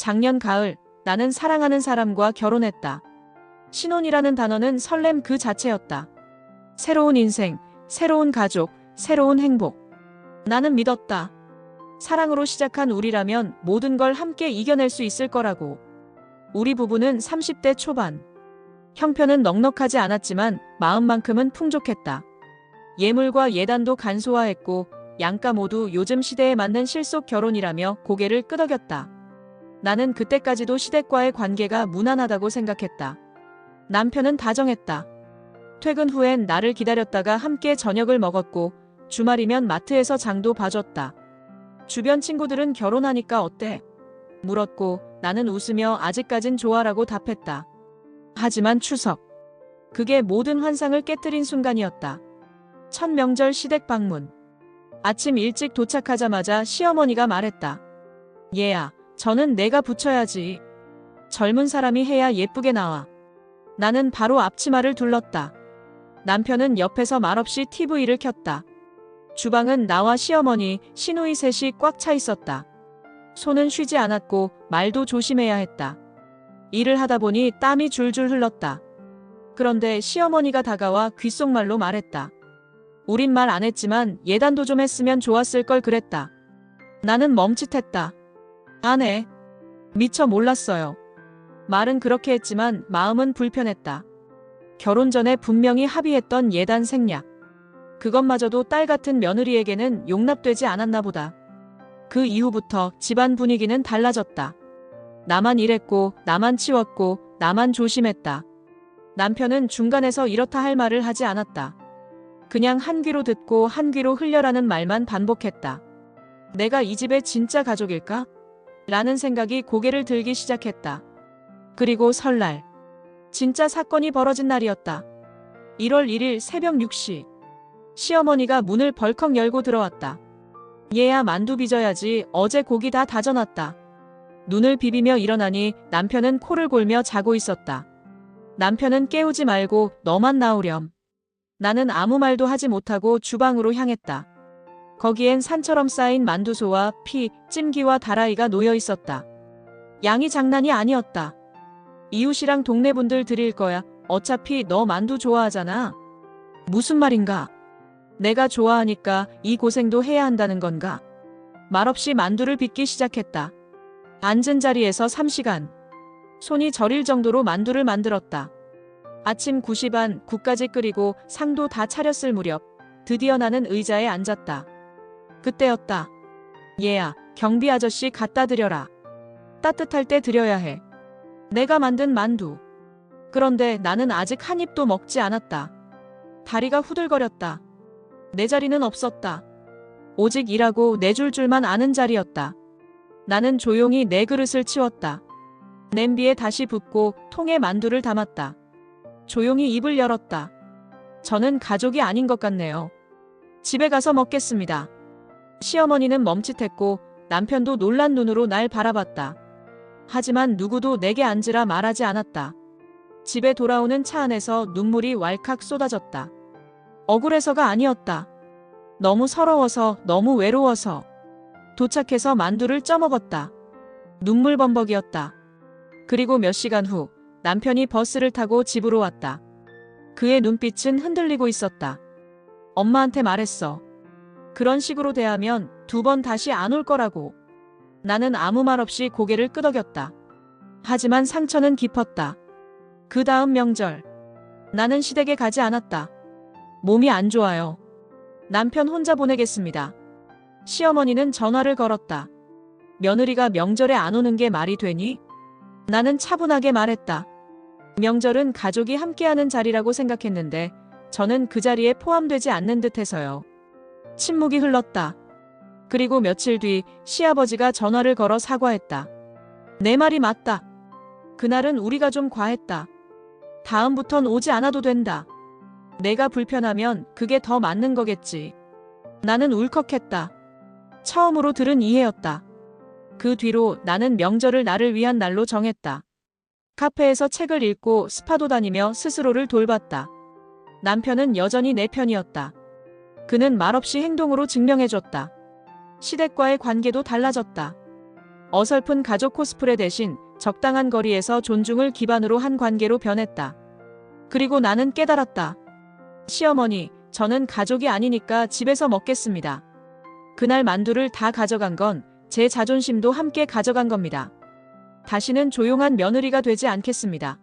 작년 가을 나는 사랑하는 사람과 결혼했다. 신혼이라는 단어는 설렘 그 자체였다. 새로운 인생, 새로운 가족, 새로운 행복. 나는 믿었다. 사랑으로 시작한 우리라면 모든 걸 함께 이겨낼 수 있을 거라고. 우리 부부는 30대 초반. 형편은 넉넉하지 않았지만 마음만큼은 풍족했다. 예물과 예단도 간소화했고 양가 모두 요즘 시대에 맞는 실속 결혼이라며 고개를 끄덕였다. 나는 그때까지도 시댁과의 관계가 무난하다고 생각했다. 남편은 다정했다. 퇴근 후엔 나를 기다렸다가 함께 저녁을 먹었고 주말이면 마트에서 장도 봐줬다. 주변 친구들은 결혼하니까 어때? 물었고 나는 웃으며 아직까진 좋아라고 답했다. 하지만 추석. 그게 모든 환상을 깨뜨린 순간이었다. 첫 명절 시댁 방문. 아침 일찍 도착하자마자 시어머니가 말했다. 얘야, 저는 내가 붙여야지. 젊은 사람이 해야 예쁘게 나와. 나는 바로 앞치마를 둘렀다. 남편은 옆에서 말없이 TV를 켰다. 주방은 나와 시어머니, 시누이 셋이 꽉 차 있었다. 손은 쉬지 않았고 말도 조심해야 했다. 일을 하다 보니 땀이 줄줄 흘렀다. 그런데 시어머니가 다가와 귓속말로 말했다. 우린 말 안 했지만 예단도 좀 했으면 좋았을 걸 그랬다. 나는 멈칫했다. 안 해. 미처 몰랐어요. 말은 그렇게 했지만 마음은 불편했다. 결혼 전에 분명히 합의했던 예단 생략. 그것마저도 딸 같은 며느리에게는 용납되지 않았나 보다. 그 이후부터 집안 분위기는 달라졌다. 나만 일했고, 나만 치웠고, 나만 조심했다. 남편은 중간에서 이렇다 할 말을 하지 않았다. 그냥 한 귀로 듣고 한 귀로 흘려라는 말만 반복했다. 내가 이 집의 진짜 가족일까? 라는 생각이 고개를 들기 시작했다. 그리고 설날. 진짜 사건이 벌어진 날이었다. 1월 1일 새벽 6시. 시어머니가 문을 벌컥 열고 들어왔다. 얘야 만두 빚어야지 어제 고기 다 다져놨다. 눈을 비비며 일어나니 남편은 코를 골며 자고 있었다. 남편은 깨우지 말고 너만 나오렴. 나는 아무 말도 하지 못하고 주방으로 향했다. 거기엔 산처럼 쌓인 만두소와 피, 찜기와 다라이가 놓여 있었다. 양이 장난이 아니었다. 이웃이랑 동네 분들 드릴 거야. 어차피 너 만두 좋아하잖아. 무슨 말인가? 내가 좋아하니까 이 고생도 해야 한다는 건가? 말없이 만두를 빚기 시작했다. 앉은 자리에서 3시간. 손이 저릴 정도로 만두를 만들었다. 아침 9시 반 국까지 끓이고 상도 다 차렸을 무렵 드디어 나는 의자에 앉았다. 그때였다. 얘야, 경비 아저씨 갖다 드려라. 따뜻할 때 드려야 해. 내가 만든 만두. 그런데 나는 아직 한 입도 먹지 않았다. 다리가 후들거렸다. 내 자리는 없었다. 오직 일하고 내줄 줄만 아는 자리였다. 나는 조용히 내 그릇을 치웠다. 냄비에 다시 붓고 통에 만두를 담았다. 조용히 입을 열었다. 저는 가족이 아닌 것 같네요. 집에 가서 먹겠습니다. 시어머니는 멈칫했고 남편도 놀란 눈으로 날 바라봤다. 하지만 누구도 내게 앉으라 말하지 않았다. 집에 돌아오는 차 안에서 눈물이 왈칵 쏟아졌다. 억울해서가 아니었다. 너무 서러워서, 너무 외로워서. 도착해서 만두를 쪄먹었다. 눈물 범벅이었다. 그리고 몇 시간 후 남편이 버스를 타고 집으로 왔다. 그의 눈빛은 흔들리고 있었다. 엄마한테 말했어. 그런 식으로 대하면 두 번 다시 안 올 거라고. 나는 아무 말 없이 고개를 끄덕였다. 하지만 상처는 깊었다. 그 다음 명절. 나는 시댁에 가지 않았다. 몸이 안 좋아요. 남편 혼자 보내겠습니다. 시어머니는 전화를 걸었다. 며느리가 명절에 안 오는 게 말이 되니? 나는 차분하게 말했다. 명절은 가족이 함께하는 자리라고 생각했는데 저는 그 자리에 포함되지 않는 듯해서요. 침묵이 흘렀다. 그리고 며칠 뒤 시아버지가 전화를 걸어 사과했다. 내 말이 맞다. 그날은 우리가 좀 과했다. 다음부턴 오지 않아도 된다. 내가 불편하면 그게 더 맞는 거겠지. 나는 울컥했다. 처음으로 들은 이해였다. 그 뒤로 나는 명절을 나를 위한 날로 정했다. 카페에서 책을 읽고 스파도 다니며 스스로를 돌봤다. 남편은 여전히 내 편이었다. 그는 말없이 행동으로 증명해줬다. 시댁과의 관계도 달라졌다. 어설픈 가족 코스프레 대신 적당한 거리에서 존중을 기반으로 한 관계로 변했다. 그리고 나는 깨달았다. 시어머니, 저는 가족이 아니니까 집에서 먹겠습니다. 그날 만두를 다 가져간 건 제 자존심도 함께 가져간 겁니다. 다시는 조용한 며느리가 되지 않겠습니다.